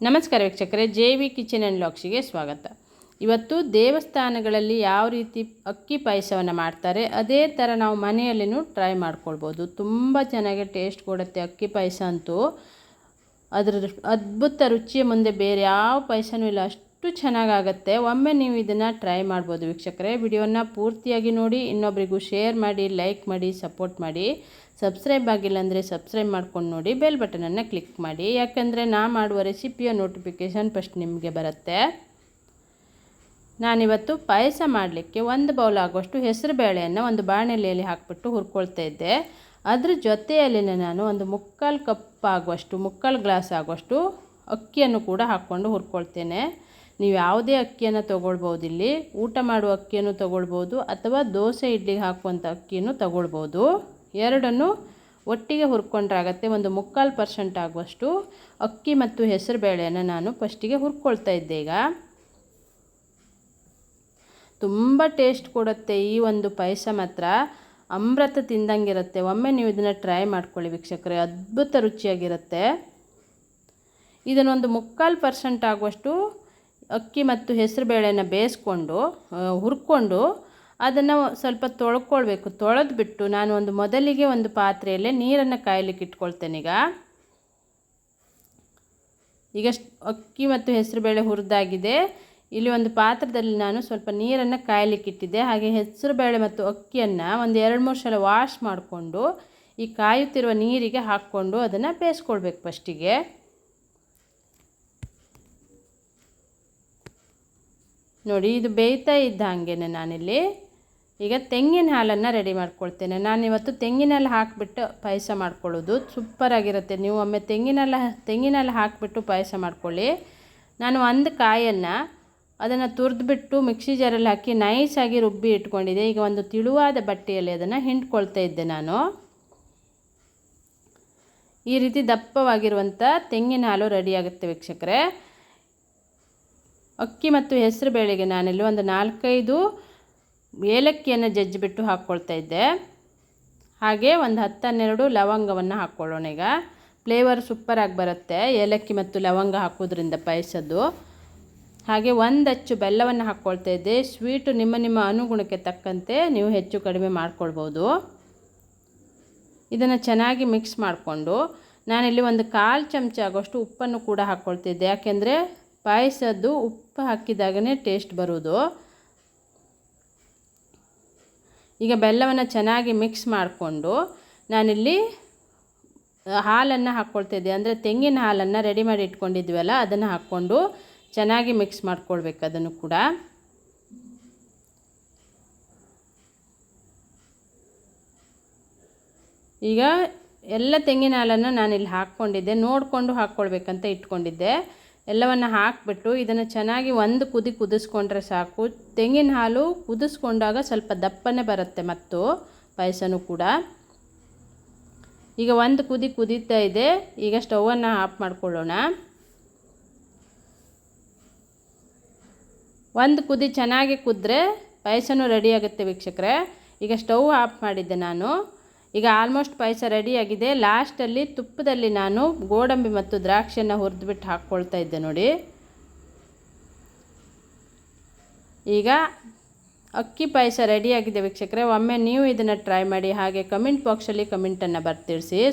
ನಮಸ್ಕಾರ ವೀಕ್ಷಕರೇ, J V kitchen and ಲಾಕ್ಸಿಗೆ ಸ್ವಾಗತ. ಇವತ್ತು ದೇವಸ್ಥಾನಗಳಲ್ಲಿ ಯಾವ ರೀತಿ ಅಕ್ಕಿ ಪಾಯಸವನ್ನು ಮಾಡ್ತಾರೆ, ಅದೇ ಥರ ನಾವು ಮನೆಯಲ್ಲಿನೂ ಟ್ರೈ ಮಾಡ್ಕೊಳ್ಬೋದು. ತುಂಬ ಚೆನ್ನಾಗಿ ಟೇಸ್ಟ್ ಕೊಡುತ್ತೆ ಅಕ್ಕಿ ಪಾಯಸ ಅಂತೂ. ಅದರ ಅದ್ಭುತ ರುಚಿಯ ಮುಂದೆ ಬೇರೆ ಯಾವ ಪಾಯಸನೂ ಇಲ್ಲ, ಅಷ್ಟು ಚೆನ್ನಾಗಾಗತ್ತೆ. ಒಮ್ಮೆ ನೀವು ಇದನ್ನು ಟ್ರೈ ಮಾಡ್ಬೋದು ವೀಕ್ಷಕರೇ. ವಿಡಿಯೋನ ಪೂರ್ತಿಯಾಗಿ ನೋಡಿ, ಇನ್ನೊಬ್ರಿಗೂ ಶೇರ್ ಮಾಡಿ ಲೈಕ್ ಮಾಡಿ ಸಪೋರ್ಟ್ ಮಾಡಿ. ಸಬ್ಸ್ಕ್ರೈಬ್ ಆಗಿಲ್ಲ ಅಂದರೆ ಸಬ್ಸ್ಕ್ರೈಬ್ ಮಾಡ್ಕೊಂಡು ನೋಡಿ ಬೆಲ್ ಬಟನನ್ನು ಕ್ಲಿಕ್ ಮಾಡಿ. ಯಾಕಂದರೆ ನಾ ಮಾಡುವ ರೆಸಿಪಿಯ ನೋಟಿಫಿಕೇಷನ್ ಫಸ್ಟ್ ನಿಮಗೆ ಬರುತ್ತೆ. ನಾನಿವತ್ತು ಪಾಯಸ ಮಾಡಲಿಕ್ಕೆ ಒಂದು ಬೌಲ್ ಆಗುವಷ್ಟು ಹೆಸರು ಬೇಳೆಯನ್ನು ಒಂದು ಬಾಣಲೆಯಲ್ಲಿ ಹಾಕಿಬಿಟ್ಟು ಹುರ್ಕೊಳ್ತಾ ಇದ್ದೆ. ಅದ್ರ ಜೊತೆಯಲ್ಲಿ ನಾನು ಒಂದು ಮುಕ್ಕಾಲು ಕಪ್ ಆಗುವಷ್ಟು, ಮುಕ್ಕಾಲು ಗ್ಲಾಸ್ ಆಗುವಷ್ಟು ಅಕ್ಕಿಯನ್ನು ಕೂಡ ಹಾಕ್ಕೊಂಡು ಹುರ್ಕೊಳ್ತೇನೆ. ನೀವು ಯಾವುದೇ ಅಕ್ಕಿಯನ್ನು ತೊಗೊಳ್ಬೋದು ಇಲ್ಲಿ, ಊಟ ಮಾಡುವ ಅಕ್ಕಿಯನ್ನು ತೊಗೊಳ್ಬೋದು ಅಥವಾ ದೋಸೆ ಇಡ್ಲಿಗೆ ಹಾಕುವಂಥ ಅಕ್ಕಿಯನ್ನು ತೊಗೊಳ್ಬೋದು. ಎರಡನ್ನು ಒಟ್ಟಿಗೆ ಹುರ್ಕೊಂಡ್ರಾಗತ್ತೆ ಒಂದು ಮುಕ್ಕಾಲು ಪರ್ಸೆಂಟ್ ಆಗುವಷ್ಟು ಅಕ್ಕಿ ಮತ್ತು ಹೆಸರು ಬೇಳೆಯನ್ನು ನಾನು ಫಸ್ಟಿಗೆ ಹುರ್ಕೊಳ್ತಾ ಇದ್ದೆ ಈಗ. ತುಂಬ ಟೇಸ್ಟ್ ಕೊಡುತ್ತೆ ಈ ಒಂದು ಪಾಯಸ ಮಾತ್ರ. ಅಮೃತ ತಿಂದಂಗಿರುತ್ತೆ. ಒಮ್ಮೆ ನೀವು ಇದನ್ನು ಟ್ರೈ ಮಾಡ್ಕೊಳ್ಳಿ ವೀಕ್ಷಕರೇ, ಅದ್ಭುತ ರುಚಿಯಾಗಿರುತ್ತೆ. ಇದನ್ನೊಂದು ಮುಕ್ಕಾಲು ಪರ್ಸೆಂಟ್ ಆಗುವಷ್ಟು ಅಕ್ಕಿ ಮತ್ತು ಹೆಸರು ಬೇಳೆನ ಬೇಯಿಸ್ಕೊಂಡು ಹುರ್ಕೊಂಡು ಅದನ್ನು ಸ್ವಲ್ಪ ತೊಳ್ಕೊಳ್ಬೇಕು. ತೊಳೆದ್ಬಿಟ್ಟು ನಾನು ಒಂದು ಮೊದಲಿಗೆ ಒಂದು ಪಾತ್ರೆಯಲ್ಲೇ ನೀರನ್ನು ಕಾಯಲಿಕ್ಕೆ ಇಟ್ಕೊಳ್ತೇನೆ ಈಗ. ಈಗ ಅಕ್ಕಿ ಮತ್ತು ಹೆಸರುಬೇಳೆ ಹುರಿದಾಗಿದೆ. ಇಲ್ಲಿ ಒಂದು ಪಾತ್ರದಲ್ಲಿ ನಾನು ಸ್ವಲ್ಪ ನೀರನ್ನು ಕಾಯಲಿಕ್ಕೆ ಇಟ್ಟಿದ್ದೆ. ಹಾಗೆ ಹೆಸರುಬೇಳೆ ಮತ್ತು ಅಕ್ಕಿಯನ್ನು ಒಂದು ಎರಡು ಮೂರು ಸಲ ವಾಶ್ ಮಾಡಿಕೊಂಡು ಈ ಕಾಯುತ್ತಿರುವ ನೀರಿಗೆ ಹಾಕ್ಕೊಂಡು ಅದನ್ನು ಬೇಯಿಸ್ಕೊಳ್ಬೇಕು ಫಸ್ಟಿಗೆ. ನೋಡಿ, ಇದು ಬೇಯ್ತಾ ಇದ್ದ ಹಾಗೇನೆ ನಾನಿಲ್ಲಿ. ಈಗ ತೆಂಗಿನ ಹಾಲನ್ನು ರೆಡಿ ಮಾಡ್ಕೊಳ್ತೇನೆ. ನಾನು ಇವತ್ತು ಹಾಲು ಹಾಕಿಬಿಟ್ಟು ಪಾಯಸ ಮಾಡ್ಕೊಳ್ಳೋದು. ಸೂಪರಾಗಿರುತ್ತೆ ನೀವು ಒಮ್ಮೆ ತೆಂಗಿನ ತೆಂಗಿನಲ್ಲಿ ತೆಂಗಿನ ಹಾಲು ಹಾಕಿಬಿಟ್ಟು ಪಾಯಸ ಮಾಡ್ಕೊಳ್ಳಿ. ನಾನು ಒಂದು ಕಾಯನ್ನು ಅದನ್ನು ತುರಿದ್ಬಿಟ್ಟು ಮಿಕ್ಸಿ ಜಾರಲ್ಲಿ ಹಾಕಿ ನೈಸಾಗಿ ರುಬ್ಬಿ ಇಟ್ಕೊಂಡಿದ್ದೆ. ಈಗ ಒಂದು ತಿಳುವಾದ ಬಟ್ಟೆಯಲ್ಲಿ ಅದನ್ನು ಹಿಂಡ್ಕೊಳ್ತಾ ಇದ್ದೆ ನಾನು. ಈ ರೀತಿ ದಪ್ಪವಾಗಿರುವಂಥ ತೆಂಗಿನ ಹಾಲು ರೆಡಿಯಾಗುತ್ತೆ ವೀಕ್ಷಕರೇ. ಅಕ್ಕಿ ಮತ್ತು ಹೆಸರು ಬೇಳೆಗೆ ನಾನಿಲ್ಲಿ ಒಂದು ನಾಲ್ಕೈದು ಏಲಕ್ಕಿಯನ್ನು ಜಜ್ಜಿಬಿಟ್ಟು ಹಾಕ್ಕೊಳ್ತಾ ಇದ್ದೆ. ಹಾಗೆ ಒಂದು ಹತ್ತನ್ನೆರಡು ಲವಂಗವನ್ನು ಹಾಕ್ಕೊಳ್ಳೋಣ ಈಗ. ಫ್ಲೇವರ್ ಸೂಪರಾಗಿ ಬರುತ್ತೆ. ಏಲಕ್ಕಿ ಮತ್ತು ಲವಂಗ ಹಾಕೋದ್ರಿಂದ ಪಾಯಸದ್ದು. ಹಾಗೆ ಒಂದು ಅಚ್ಚು ಬೆಲ್ಲವನ್ನು ಹಾಕ್ಕೊಳ್ತಾ ಇದ್ದೆ. ಸ್ವೀಟು ನಿಮ್ಮ ನಿಮ್ಮ ಅನುಗುಣಕ್ಕೆ ತಕ್ಕಂತೆ ನೀವು ಹೆಚ್ಚು ಕಡಿಮೆ ಮಾಡ್ಕೊಳ್ಬೋದು. ಇದನ್ನು ಚೆನ್ನಾಗಿ ಮಿಕ್ಸ್ ಮಾಡಿಕೊಂಡು ನಾನಿಲ್ಲಿ ಒಂದು ಕಾಲು ಚಮಚ ಆಗೋಷ್ಟು ಉಪ್ಪನ್ನು ಕೂಡ ಹಾಕ್ಕೊಳ್ತಿದ್ದೆ ಯಾಕೆಂದರೆ ಪಾಯಸದ್ದು ಉಪ್ಪು ಹಾಕಿದಾಗನೇ ಟೇಸ್ಟ್ ಬರೋದು ಈಗ ಬೆಲ್ಲವನ್ನು ಚೆನ್ನಾಗಿ ಮಿಕ್ಸ್ ಮಾಡಿಕೊಂಡು ನಾನಿಲ್ಲಿ ಹಾಲನ್ನು ಹಾಕ್ಕೊಳ್ತಿದ್ದೆ ಅಂದರೆ ತೆಂಗಿನ ಹಾಲನ್ನು ರೆಡಿ ಮಾಡಿ ಇಟ್ಕೊಂಡಿದ್ವಲ್ಲ, ಅದನ್ನು ಹಾಕ್ಕೊಂಡು ಚೆನ್ನಾಗಿ ಮಿಕ್ಸ್ ಮಾಡ್ಕೊಳ್ಬೇಕು ಅದನ್ನು ಕೂಡ. ಈಗ ಎಲ್ಲ ತೆಂಗಿನ ಹಾಲನ್ನು ನಾನಿಲ್ಲಿ ಹಾಕ್ಕೊಂಡಿದ್ದೆ. ನೋಡಿಕೊಂಡು ಹಾಕ್ಕೊಳ್ಬೇಕಂತ ಇಟ್ಕೊಂಡಿದ್ದೆ. ಎಲ್ಲವನ್ನು ಹಾಕಿಬಿಟ್ಟು ಇದನ್ನು ಚೆನ್ನಾಗಿ ಒಂದು ಕುದಿ ಕುದಿಸ್ಕೊಂಡ್ರೆ ಸಾಕು. ತೆಂಗಿನ ಹಾಲು ಕುದಿಸ್ಕೊಂಡಾಗ ಸ್ವಲ್ಪ ದಪ್ಪನೇ ಬರುತ್ತೆ ಮತ್ತು ಪಾಯಸನೂ ಕೂಡ. ಈಗ ಒಂದು ಕುದಿ ಕುದೀತಾ ಇದೆ. ಈಗ ಸ್ಟವನ್ನು ಆಫ್ ಮಾಡ್ಕೊಳ್ಳೋಣ. ಒಂದು ಕುದಿ ಚೆನ್ನಾಗಿ ಕುದ್ರೆ ಪಾಯಸನೂ ರೆಡಿ ಆಗುತ್ತೆ ವೀಕ್ಷಕರೇ. ಈಗ ಸ್ಟವ್ ಆಫ್ ಮಾಡಿದ್ದೆ ನಾನು. ಈಗ ಆಲ್ಮೋಸ್ಟ್ ಪಾಯಸ ರೆಡಿಯಾಗಿದೆ ಲಾಸ್ಟಲ್ಲಿ ತುಪ್ಪದಲ್ಲಿ ನಾನು ಗೋಡಂಬಿ ಮತ್ತು ದ್ರಾಕ್ಷಿಯನ್ನು ಹುರಿದ್ಬಿಟ್ಟು ಹಾಕ್ಕೊಳ್ತಾ ಇದ್ದೆ ನೋಡಿ. ಈಗ ಅಕ್ಕಿ ಪಾಯಸ ರೆಡಿಯಾಗಿದೆ ವೀಕ್ಷಕರೇ. ಒಮ್ಮೆ ನೀವು ಇದನ್ನು ಟ್ರೈ ಮಾಡಿ ಹಾಗೆ ಕಮೆಂಟ್ ಬಾಕ್ಸಲ್ಲಿ ಕಮೆಂಟನ್ನು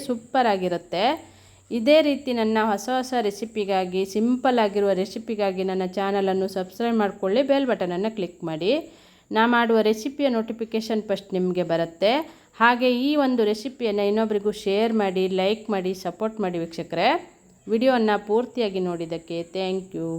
ಸೂಪರ್ ಆಗಿರುತ್ತೆ. ಇದೇ ರೀತಿ ನನ್ನ ಹೊಸ ಹೊಸ ರೆಸಿಪಿಗಾಗಿ ಸಿಂಪಲ್ ಆಗಿರುವ ರೆಸಿಪಿಗಾಗಿ ನನ್ನ ಚಾನಲನ್ನು ಸಬ್ಸ್ಕ್ರೈಬ್ ಮಾಡಿಕೊಳ್ಳಿ. ಬೆಲ್ ಬಟನನ್ನು ಕ್ಲಿಕ್ ಮಾಡಿ. ನಾ ಮಾಡುವ ರೆಸಿಪಿಯ ನೋಟಿಫಿಕೇಷನ್ ಫಸ್ಟ್ ನಿಮಗೆ ಬರುತ್ತೆ. ಹಾಗೆ ಈ ಒಂದು ರೆಸಿಪಿಯನ್ನು ಇನ್ನೊಬ್ರಿಗೂ ಶೇರ್ ಮಾಡಿ ಲೈಕ್ ಮಾಡಿ ಸಪೋರ್ಟ್ ಮಾಡಿ ವೀಕ್ಷಕರೇ. ವಿಡಿಯೋವನ್ನು ಪೂರ್ತಿಯಾಗಿ ನೋಡಿದ್ದಕ್ಕೆ ಥ್ಯಾಂಕ್ ಯು